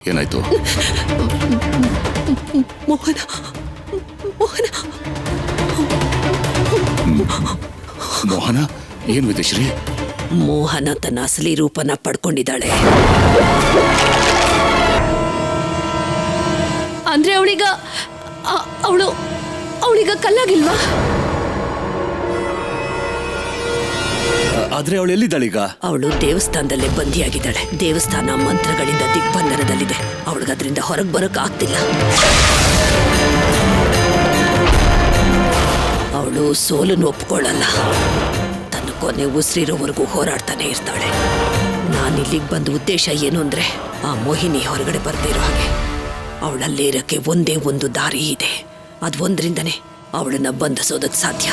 ಏನಾಯ್ತು? ಮೋಹನ ಮೋಹನ. ಮೋಹನ ಏನು ಶ್ರೀ? ಮೋಹನ ತನ್ನ ಅಸಲಿ ರೂಪನ ಪಡ್ಕೊಂಡಿದ್ದಾಳೆ. ಅಂದ್ರೆ ಅವಳೀಗ ಅವಳು ಅವಳಿಗ ಕಲ್ಲಾಗಿಲ್ವಾ? ಆದ್ರೆ ಅವಳು ಎಲ್ಲಿದ್ದಾಳೀಗ? ಅವಳು ದೇವಸ್ಥಾನದಲ್ಲೇ ಬಂದಿಯಾಗಿದ್ದಾಳೆ ದೇವಸ್ಥಾನ ಮಂತ್ರಗಳಿಂದ ದಿಗ್ಬಂಧನದಲ್ಲಿದೆ. ಅವಳಿಗದ್ರಿಂದ ಹೊರಗೆ ಬರೋಕ್ ಆಗ್ತಿಲ್ಲ. ಅವಳು ಸೋಲನ್ನು ಒಪ್ಕೊಳ್ಳಲ್ಲ. ತನ್ನ ಕೊನೆ ಉಸಿರಿರೋವರೆಗೂ ಹೋರಾಡ್ತಾನೆ ಇರ್ತಾಳೆ. ನಾನು ಇಲ್ಲಿಗೆ ಬಂದ ಉದ್ದೇಶ ಏನು ಅಂದ್ರೆ, ಆ ಮೋಹಿನಿ ಹೊರಗಡೆ ಬರ್ದಿರೋ ಹಾಗೆ. ಅವಳಲ್ಲಿ ಇರೋಕ್ಕೆ ಒಂದೇ ಒಂದು ದಾರಿ ಇದೆ. ಅದು ಒಂದ್ರಿಂದನೇ ಅವಳನ್ನ ಬಂಧಿಸೋದಕ್ಕೆ ಸಾಧ್ಯ.